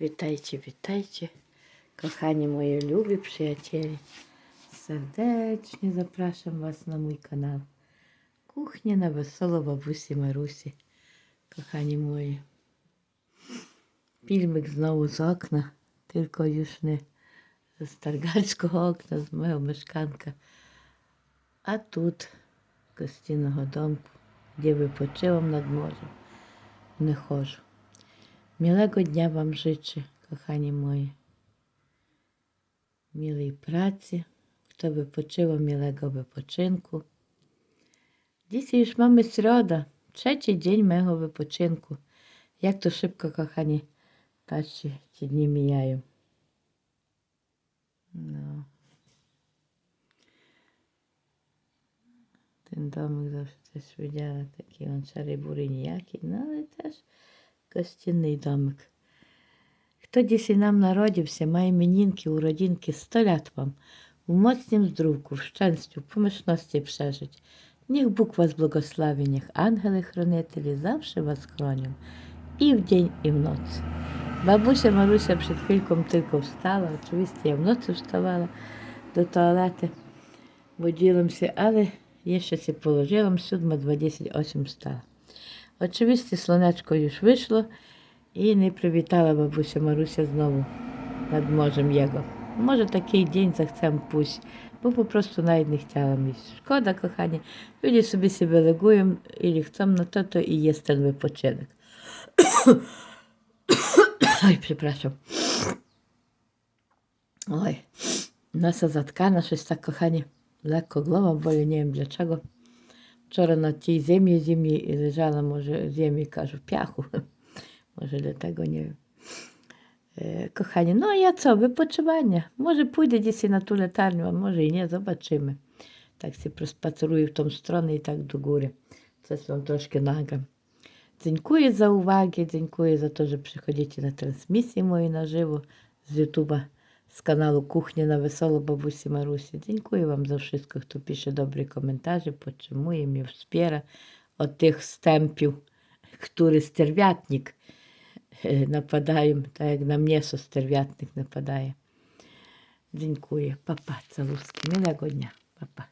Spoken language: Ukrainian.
Вітайте, вітайте, кохані мої любі приятелі. Сердечно запрошую вас на мій канал. Кухня на весело бабусі Марусі. Кохані мої. Фільмик знову з окна, тільки już не з Таргальського окна, з мого мешканка. А тут в гостинного домку, де випочивом над морем, не ходжу. Miłego dnia Wam życzę, kochani moi. Miłej pracy, kto wypoczyło, miłego wypoczynku. Dzisiaj już mamy środa, trzeci dzień mojego wypoczynku. Jak to szybko, kochani, patrzcie, ci dni mijają. No. Ten domek zawsze też widziała, taki on szary bury nijaki, no ale też Костяний домик. Хто дісі нам народився, має мінінки, уродінки, сто лят вам, в моцнім здруку, в щастю, в помішності. пшежить. Ніх Бог вас благослави, ніх ангели-хранителі завше вас хронять і в день, і в вночі. Бабуся Маруся перед хвильком тільки встала, очевидно, я вночі вставала до туалету, бо ділимся, але я ще положила, сюди ми 28 встала. Oczywiście słoneczko już wyszło i nie przywitała babusia Marusia znowu nad morzem jego. Może taki dzień zechcę pójść, bo po prostu nawet nie chciałam iść. Szkoda, kochanie, ludzie sobie się wylegują, ile chcą, no to to i jest ten wypoczynek. Oj, przepraszam. Oj, nasa zatkana, coś tak, kochanie, lekko głową boli, nie wiem dlaczego. Wczoraj na tej ziemi, ziemi leżała, może ziemi, każę, w piachu. może dlatego nie wiem. E, kochanie, no a ja co, wypoczywanie. Może pójdę gdzieś na tą latarnię, a może i nie, zobaczymy. Tak się prospaceruję w tą stronę i tak do góry. Coś wam troszkę nagram. Dziękuję za uwagę, dziękuję za to, że przychodzicie na transmisję moje na żywo z YouTube'a. з каналу Кухня на весело бабусі Марусі. Дякую вам за все, хто пише добрі коментарі, почемуємо і вспіра от тих стемпів, які стерв'ятник е, нападаємо, так як на м'ясо стерв'ятник нападає. Дякую, папа, целуски, милого дня, папа.